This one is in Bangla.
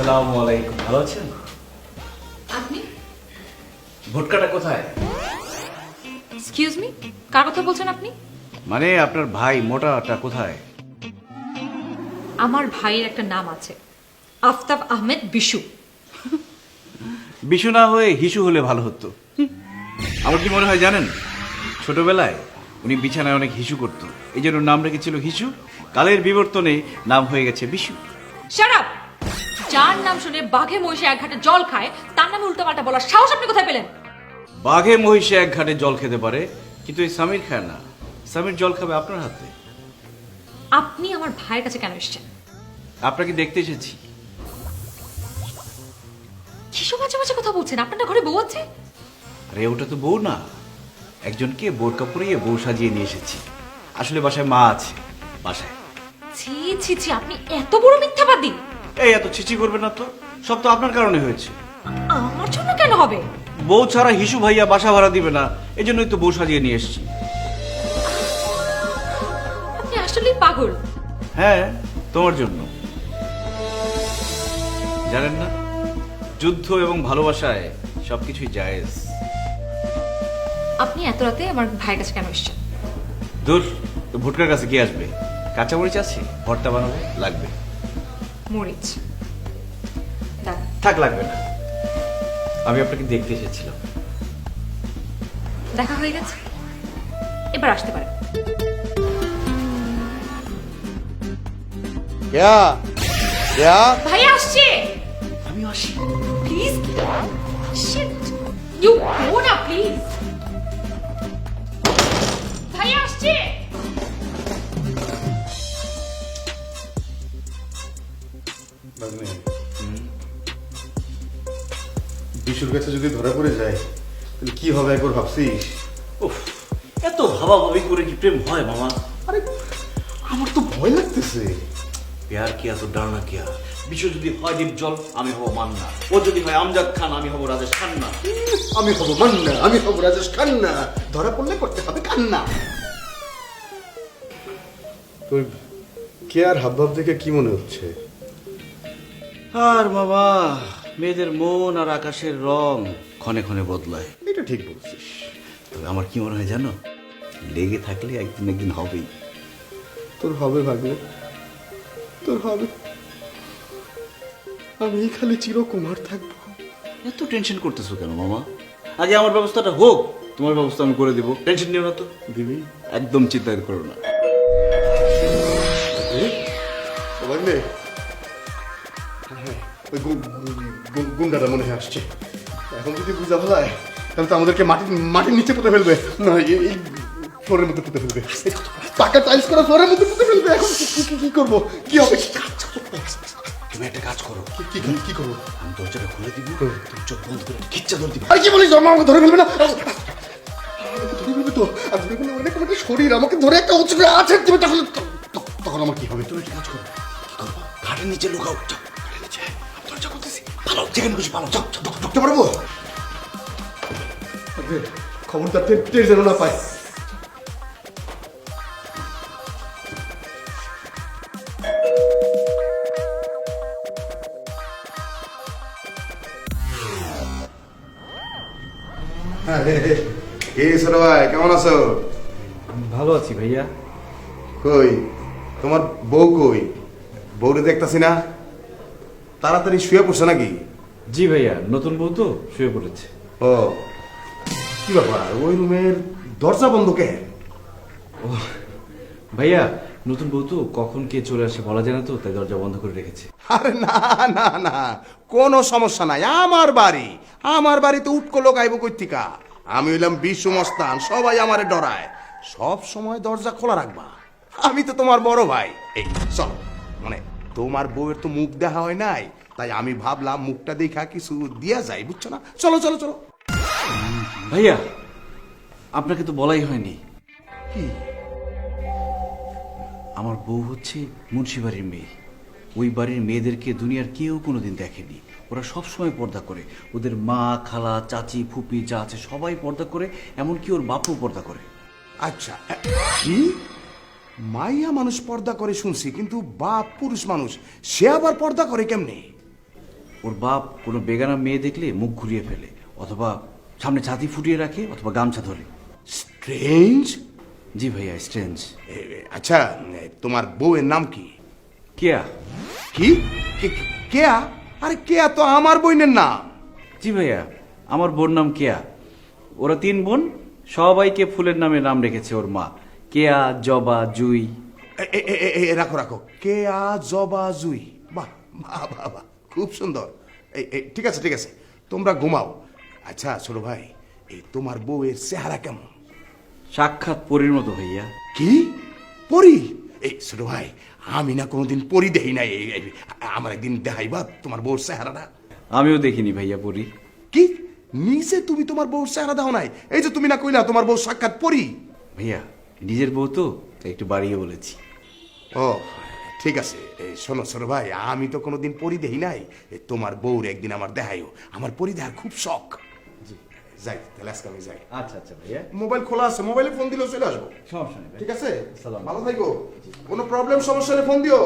আসসালামু আলাইকুম। ভালো আছেন? আপনি? ভোটকাটা কোথায়? এক্সকিউজ মি কার কথা বলছেন আপনি? মানে আপনার ভাই মোটাটা কোথায়? আমার ভাইয়ের একটা নাম আছে। আফতাব আহমেদ বিশু। বিশু না হয়ে হিসু হলে ভালো হতো। আমার কি মনে হয় জানেন? ছোটবেলায় উনি বিছানায় অনেক হিসু করতো। এই জন্য নাম রেখেছিল হিসু। কালের বিবর্তনে নাম হয়ে গেছে বিশু। শারাপ যার নাম শুনে বাঘে মহিষে এক ঘাটে জল খায় তার নামে উল্টোপাল্টা বলার সাহস আপনি কোথায় পেলেন? বাঘে মহিষে এক ঘাটে জল খেতে পারে কিন্তু এই সামির খায় না। সামির জল খাবে আপনার হাতে। আপনি আমার ভাইয়ের কাছে কেন এসেছেন? আপনাকে দেখতে এসেছি। কিসব মাঝে মাঝে কথা বলছেন? আপনার ঘরে বউ আছে? আরে ওটা তো বউ না। একজনকে বোরকা পরিয়ে বউ সাজিয়ে নিয়ে এসেছি। আসলে বাসায় মা আছে। বাসায়। ছি ছি ছি আপনি এত বড় মিথ্যাবাদী! এই এত ছিচি করবে না তো? সব তো আপনার কারণে হয়েছে। আমার জন্য কেন হবে? বউ ছাড়া হিসু ভাইয়া বাসা ভাড়া দিবে না এই জন্যই তো বউ সাজিয়ে নিয়ে এসেছি। আপনি আসলেই পাগল। হ্যাঁ তোমার জন্য। জানেন না যুদ্ধ এবং ভালোবাসায় সবকিছুই জায়েজ। আপনি এত রাতে আমার ভাইয়ের কাছে কেন এসেছেন? দূর তো ভুটকার কাছে কি আসবে। কাঁচামরিচ আছে ভর্তা বানাবো লাগবে। মরিচ। থাক লাগবে না। আমি আপনাকে দেখতে এসেছিলাম। দেখা হয়ে গেছে? এবার আসতে পারে ভাই আসছে? আমি আসি। প্লিজ শিট ইউ গো না প্লিজ বিশুর কাছে যদি ধরা পড়ে যায় তাহলে কি হবে একবার ভাবছিস? উফ এত ভাবাভাবি করে কি প্রেম হয় মামা? আরে আমার তো ভয় লাগতেছে। প্যার কিয়া তো ডারনা কিয়া বিশ্ব যদি হয় জল আমি হব মান্না। ও যদি হয় আমজাদ খান আমি হব রাজেশ খান্না। আমি হব মান্না আমি হব রাজেশ খান্না। ধরা পড়লে করতে হবে কান্না। তোর কে আর হাবভাব দেখে কি মনে হচ্ছে? আর বাবা মেয়েদের মন আর আকাশের রং ক্ষণে ক্ষণে বদলায়। এটা ঠিক বলছিস। তবে আমার কি মনে হয় জানো? লেগে থাকলে একদিন একদিন হবেই। তোর হবে ভাগ্নে। তোর হবে। আমি খালি চিরকুমার থাকব। এত টেনশন করতেছো কেন মামা? আগে আমার ব্যবস্থাটা হোক তোমার ব্যবস্থা আমি করে দিব। টেনশন নিও না তো। দিবি? একদম চিন্তা করো না। ভাগ্নে? হ্যাঁ, গু- গুন্ডাটা মনে হয় আসছে। এখন যদি বুঝা ফেলায় তাহলে তো আমাদেরকে মাটির মাটির নিচে পুঁতে ফেলবে। না এই- ফ্লোরের মধ্যে পুঁতে ফেলবে। পাকা টাইলস করা ফ্লোরের মধ্যে পুঁতে ফেলবে। এখন কি- করব? কি হবে? কি কাজ? তুমি একটা কাজ করো। কি- কি করব? আমি দরজাটা খুলে দিব। তুমি চোখ বন্ধ করে খিচ্চা ধরে দিবে আরে কি বলিস আমাকে ধরে ফেলবে না? ধরে ফেলবে তো? আর ধরে ফেললে অনেক একটা শরীর আমাকে ধরে একটা উঁচু আছে। তুমি তখন তখন- তখন আমার কি হবে? তুমি একটা কাজ করো। কি করব? খাটের নিচে লুকাও। পালাও যাও যাও, যাও। ঢুকতে পারব? খবরদার টের যেন না পায় হ্যাঁ, হে, হে। কে ছোট ভাই কেমন আছো? ভালো আছি ভাইয়া। কই? তোমার বউ কই? বউরে দেখতাছি না? তাড়াতাড়ি শুয়ে পড়ছে নাকি? জি ভাইয়া নতুন বউ তো শুয়ে পড়েছে। ও কি ব্যাপার? ওই রুমের দরজা বন্ধ কে? ও ভাইয়া নতুন বউ তো কখন কে চলে আসে বলা যায় না তো তাই দরজা বন্ধ করে রেখেছে। আরে না না না কোনো সমস্যা নাই আমার বাড়ি। আমার বাড়িতে উটকো লোক আইব কৈতিকা আমি হইলাম বিশ্ব মস্তান সবাই আমারে ডরায়। সব সময় দরজা খোলা রাখবা। আমি তো তোমার বড় ভাই। এই চলো মানে তোমার বউয়ের তো মুখ দেখা হয় নাই তাই আমি ভাবলাম মুখটা দেখা কিছু দিয়া যায় বুঝছ না? চলো চলো চলো। ভাইয়া আপনাকে তো বলাই হয়নি। কি? আমার বউ হচ্ছে মুন্সিবাড়ির মেয়ে। ওই বাড়ির মেয়েদেরকে দুনিয়ার কেউ কোনোদিন দেখেনি। ওরা সব সময় পর্দা করে। ওদের মা খালা চাচি ফুপি যা আছে সবাই পর্দা করে এমনকি ওর বাপও পর্দা করে। আচ্ছা মাইয়া মানুষ পর্দা করে শুনছি কিন্তু বাপ পুরুষ মানুষ সে আবার পর্দা করে কেমনে? ওর বাপ কোনো বেগানা মেয়ে দেখলে মুখ ঘুরিয়ে ফেলে অথবা সামনে ছাতি ফুটিয়ে রাখে অথবা গামছা ধরে। স্ট্রেঞ্জ জি ভাইয়া স্ট্রেঞ্জ আচ্ছা তোমার বউয়ের নাম কি? কেয়া। কি? কেয়া? আরে কেয়া তো আমার বইনের নাম। জি ভাইয়া আমার বোন নাম কেয়া। ওরা তিন বোন সবাইকে ফুলের নামে নাম রেখেছে ওর মা। কেয়া জবা জুই। রাখো রাখো। কেয়া জবা জুই। বাহ বাহ বাহ। খুব সুন্দর। এই এই, ঠিক আছে ঠিক আছে। তোমরা ঘুমাও। আচ্ছা ছোট ভাই এই তোমার বউয়ের চেহারা কেমন? সাক্ষাৎ পরীর মতো ভাইয়া। কি? পরি? এই ছোট ভাই আমি না কোনোদিন পরি দেখি নাই। এই- এই, আমার একদিন দেখাইবা তোমার বউর চেহারাটা? আমিও দেখিনি ভাইয়া পরী। কি? নিচে তুমি তোমার বউর চেহারা দাও নাই। এই যে তুমি না কইলা তোমার বউ সাক্ষাৎ পরি? ভাইয়া নিজের বউ তো তাই একটু বাড়িয়ে বলেছি। ও ঠিক আছে এই শোনো সর ভাই আমি তো কোনোদিন পরি দেখি নাই। তোমার বউর একদিন আমার দেখাইও। আমার পরি দেখার খুব শখ। যাই তাহলে আজকে আমি যাই। আচ্ছা আচ্ছা ভাইয়া। মোবাইল খোলা আছে মোবাইলে ফোন দিলেও চলে আসব। সমস্যা নেই ঠিক আছে। ভালো থাকো। কোনো প্রবলেম সমস্যা হলে ফোন দিও।